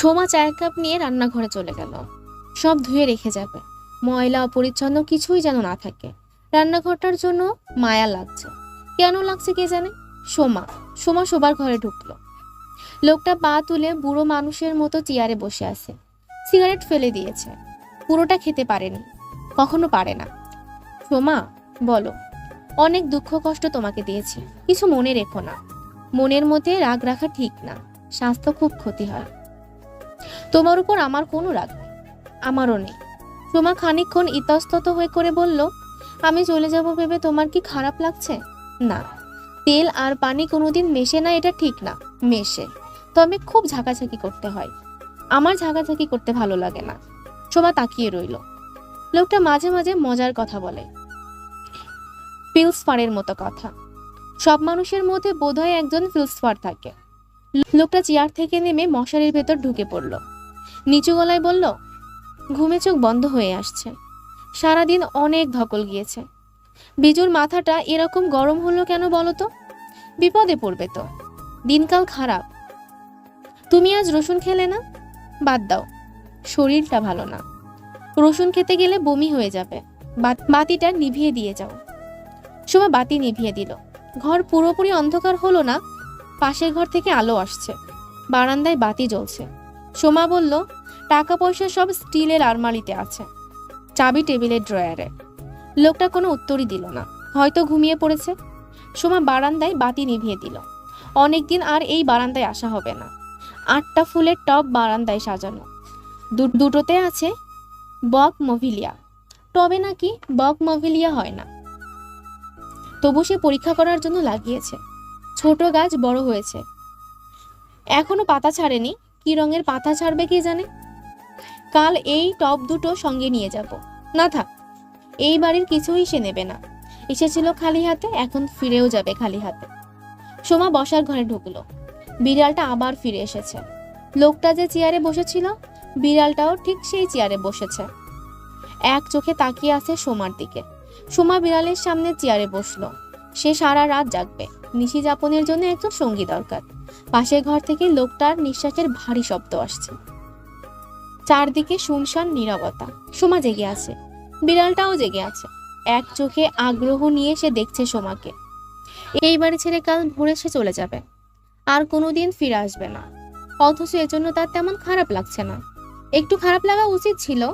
সোমা চায়ের কাপ নিয়ে রান্নাঘরে চলে গেল। সব ধুয়ে রেখে যাবে। ময়লা অপরিচ্ছন্ন কিছুই যেন না থাকে। রান্নাঘরটার জন্য মায়া লাগছে। কেন লাগছে কে জানে? সোমা সোমা শোবার ঘরে ঢুকলো। লোকটা পা তুলে বুড়ো মানুষের মতো চেয়ারে বসে আছে। সিগারেট ফেলে দিয়েছে। পুরোটা খেতে পারেনি। কখনো পারে না। সোমা, বলো, অনেক দুঃখ কষ্ট তোমাকে দিয়েছি। কিছু মনে রেখো না। মনের মধ্যে রাগ রাখা ঠিক না। স্বাস্থ্য খুব ক্ষতি হয়। তোমার উপর আমার কোনো রাগ নেই, আমারও নেই। সোমা খানিকক্ষণ ইতস্তত হয়ে করে বলল, আমি চলে যাব ভেবে তোমার কি খারাপ লাগছে? না, তেল আর পানি কোনোদিন মেশে না, এটা ঠিক না, মেশে। তবে খুব ঝাঁকাঝাঁকি করতে হয়। আমার ঝাঁকাঝাঁকি করতে ভালো লাগে না। সোমা তাকিয়ে রইল। লোকটা মাঝে মাঝে মজার কথা বলে। ফিলসফারের মতো কথা। সব মানুষের মধ্যে বোধহয় একজন ফিলসফার থাকে। লোকটা চেয়ার থেকে নেমে মশারির ভেতর ঢুকে পড়ল। নিচু গলায় বলল, ঘুমে চোখ বন্ধ হয়ে আসছে। সারাদিন অনেক ধকল গিয়েছে। বিজুর মাথাটা এরকম গরম হলো কেন বলো তো? বিপদে পড়বে তো। দিনকাল খারাপ। তুমি আজ রসুন খেলে না? বাদ দাও। শরীরটা ভালো না। রসুন খেতে গেলে বমি হয়ে যাবে। বাত- বাতিটা নিভিয়ে দিয়ে যাও। সোমা বাতি নিভিয়ে দিল। ঘর পুরোপুরি অন্ধকার হলো না। পাশের ঘর থেকে আলো আসছে। বারান্দায় বাতি জ্বলছে। সোমা বলল টাকা পয়সা সব স্টিলের আলমারিতে আছে। চাবি টেবিলের ড্রয়ারে। লোকটা কোনো উত্তরই দিল না। হয়তো ঘুমিয়ে পড়েছে। সোমা বারান্দায় বাতি নিভিয়ে দিল। অনেকদিন আর এই বারান্দায় আসা হবে না। আটটা ফুলের টব বারান্দায় সাজানো। দুটোতে আছে বক মভিলিয়া। টবে নাকি বক মভিলিয়া হয় না। তবু সে পরীক্ষা করার জন্য লাগিয়েছে। ছোট গাছ বড় হয়েছে। এখনও পাতা ছাড়েনি, কি রঙের পাতা ছাড়বে কে জানে? কাল এই টব দুটো সঙ্গে নিয়ে যাব। না থাক, এই বাড়ির কিছুই সে নেবে না। এসেছিল খালি হাতে, এখন ফিরেও যাবে খালি হাতে। সোমা বসার ঘরে ঢুকলো। বিড়ালটা আবার ফিরে এসেছে। লোকটা যে চেয়ারে বসেছিল, বিড়ালটাও ঠিক সেই চেয়ারে বসেছে। এক চোখে তাকিয়ে আছে সোমার দিকে। সোমা বিড়ালের সামনে চেয়ারে বসল। সে সারা রাত জাগবে। নিশি যাপনের জন্য একজন সঙ্গী দরকার। পাশের ঘর থেকে লোকটার নিঃশ্বাসের ভারী শব্দ আসছে। চারদিকে শুনশান নীরবতা। সোমা জেগে আছে। বিড়ালটাও জেগে আছে। এক চোখে আগ্রহ নিয়ে সে দেখছে সোমাকে। এই বাড়ি ছেড়ে কাল ভোরে সে চলে যাবে। আর কোনোদিন ফিরে আসবে না। অথচ এজন্য তার তেমন খারাপ লাগছে না। একটু খারাপ লাগা উচিত ছিল।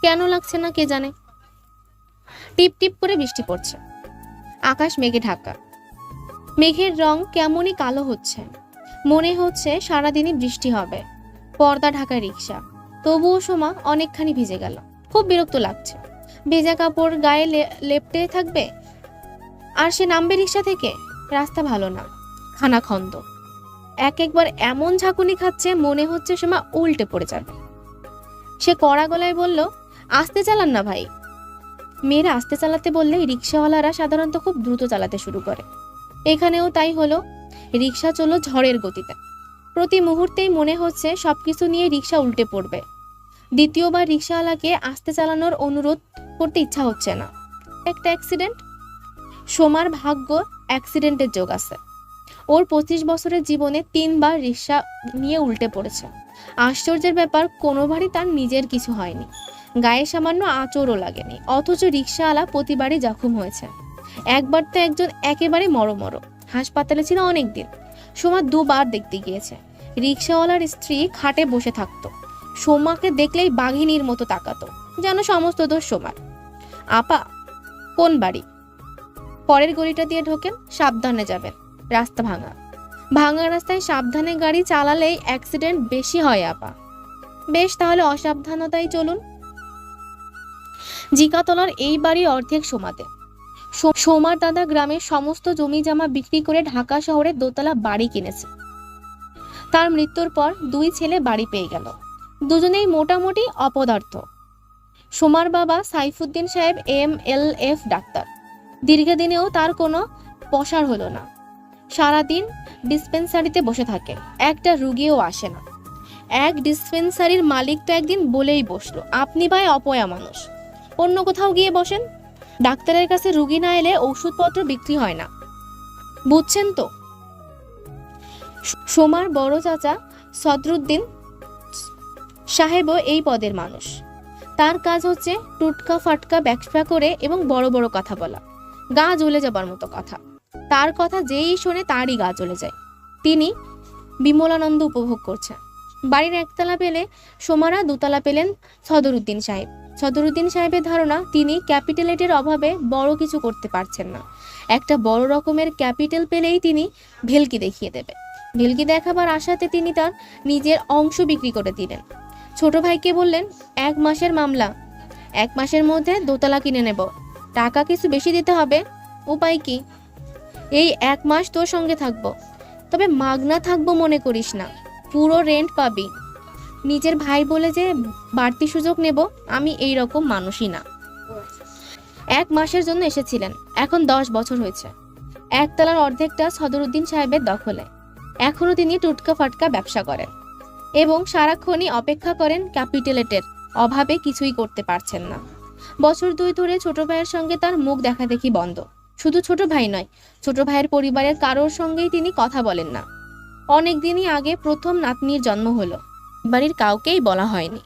কেন লাগছে না কে জানে? টিপ টিপ করে বৃষ্টি পড়ছে। আকাশ মেঘে ঢাকা। মেঘের রং কেমনই কালো হচ্ছে। মনে হচ্ছে সারাদিনই বৃষ্টি হবে। পর্দা ঢাকা রিক্সা তবুও সোমা অনেকখানি ভিজে গেল। খুব বিরক্ত লাগছে। ভেজা কাপড় গায়ে লেপটে থাকবে? আর সে নামবে রিক্সা থেকে? রাস্তা ভালো না। খানাখন্দ এক একবার এমন ঝাঁকুনি খাচ্ছে, মনে হচ্ছে সোমা উল্টে পড়ে যাবে। সে কড়া গলায় বলল, আস্তে চালান না ভাই। মেয়েরা আস্তে চালাতে বললে রিক্সাওয়ালারা সাধারণত খুব দ্রুত চালাতে শুরু করে। এখানেও তাই হলো। রিক্সা চলো ঝড়ের গতিতে। প্রতি মুহূর্তেই মনে হচ্ছে সবকিছু নিয়ে রিক্সা উল্টে পড়বে। দ্বিতীয়বার রিক্সাওয়ালাকে আস্তে চালানোর অনুরোধ করতে ইচ্ছা হচ্ছে না। একটা অ্যাক্সিডেন্ট সোমার ভাগ্য অ্যাক্সিডেন্টের যোগ আছে। ওর পঁচিশ বছরের জীবনে তিনবার রিক্সা নিয়ে উল্টে পড়েছে। আশ্চর্যের ব্যাপার, কোনোবারই তার নিজের কিছু হয়নি। গায়ে সামান্য আঁচড়ও লাগেনি, অথচ রিক্সাওয়ালা প্রতিবারই জখম হয়েছে। একবার তো একজন একেবারে মরমর। হাসপাতালে ছিল অনেক দিন সোমা দুবার দেখতে গিয়েছে। রিক্সাওয়ালার স্ত্রী খাটে বসে থাকতো। সোমাকে দেখলেই বাঘিনীর মতো তাকাতো। যেন সমস্ত দোষ সোমার। আপা, কোন বাড়ি? পরের গলিটা দিয়ে ঢোকেন, সাবধানে যাবেন। রাস্তা ভাঙা। ভাঙা রাস্তায় সাবধানে গাড়ি চালালেই অ্যাক্সিডেন্ট বেশি হয়, আপা। বেশ, তাহলে অসাবধানতাই চলুন। জিকাতলার এই বাড়ি অর্ধেক সোমাতে। সোমার দাদা গ্রামের সমস্ত জমি জমা বিক্রি করে ঢাকা শহরে দোতলা বাড়ি কিনেছে। তার মৃত্যুর পর দুই ছেলে বাড়ি পেয়ে গেল। দুজনেই মোটামুটি অপদার্থ। সোমার বাবা সাইফুদ্দিন সাহেব এম এল এফ ডাক্তার। দীর্ঘদিনেও তার কোনো পসার হলো না। সারাদিন ডিসপেন্সারিতে বসে থাকে, একটা রুগীও আসে না। এক ডিসপেন্সারির মালিক তো একদিন বলেই বসল, আপনি ভাই অপয়া মানুষ। অন্য কোথাও গিয়ে বসেন। ডাক্তারের কাছে রুগী না এলে ওষুধপত্র বিক্রি হয় না। বুঝছেন তো? সোমার বড় চাচা সদরুদ্দিন সাহেবও এই পদের মানুষ। তার কাজ হচ্ছে টুটকা ফাটকা ব্যবসা করে এবং বড় বড় কথা বলা। গা জ্বলে যাবার মতো কথা। তার কথা যেই শোনে তারই গা জ্বলে যায়। তিনি বিমলানন্দ উপভোগ করছেন। বাড়ির একতলা পেলে সোমারা দুতলা পেলেন সদরুদ্দিন সাহেব। সদরুদ্দিন সাহেবের ধারণা, তিনি ক্যাপিটালেটের অভাবে বড় কিছু করতে পারছেন না। একটা বড় রকমের ক্যাপিটাল পেলেই তিনি ভেলকি দেখিয়ে দেবে। ভেলকি দেখাবার আশাতে তিনি তার নিজের অংশ বিক্রি করে দিলেন। ছোট ভাইকে বললেন, এক মাসের মামলা। এক মাসের মধ্যে দোতলা কিনে নেব। টাকা কিছু বেশি দিতে হবে। উপায় কি? এই এক মাস তোর সঙ্গে থাকব। তবে মাগনা থাকব মনে করিস না। পুরো রেন্ট পাবি। নিজের ভাই বলে যে বাড়তি সুযোগ নেব, আমি এই রকম মানুষই না। এক মাসের জন্য এসেছিলেন, এখন দশ বছর হয়েছে। একতলার অর্ধেকটা সদরুদ্দিন সাহেবের দখলে। এখনও তিনি টুটকা ফাটকা ব্যবসা করেন এবং সারাক্ষণই অপেক্ষা করেন ক্যাপিটালেটের অভাবে কিছুই করতে পারছেন না। বছর দুই ধরে ছোট ভাইয়ের সঙ্গে তার মুখ দেখা দেখি বন্ধ। শুধু ছোট ভাই নয়, ছোট ভাইয়ের পরিবারের কারোর সঙ্গেই তিনি কথা বলেন না। অনেক দিনই আগে প্রথম নাতনির জন্ম হলো। বাড়ির কাউকেই বলা হয়নি।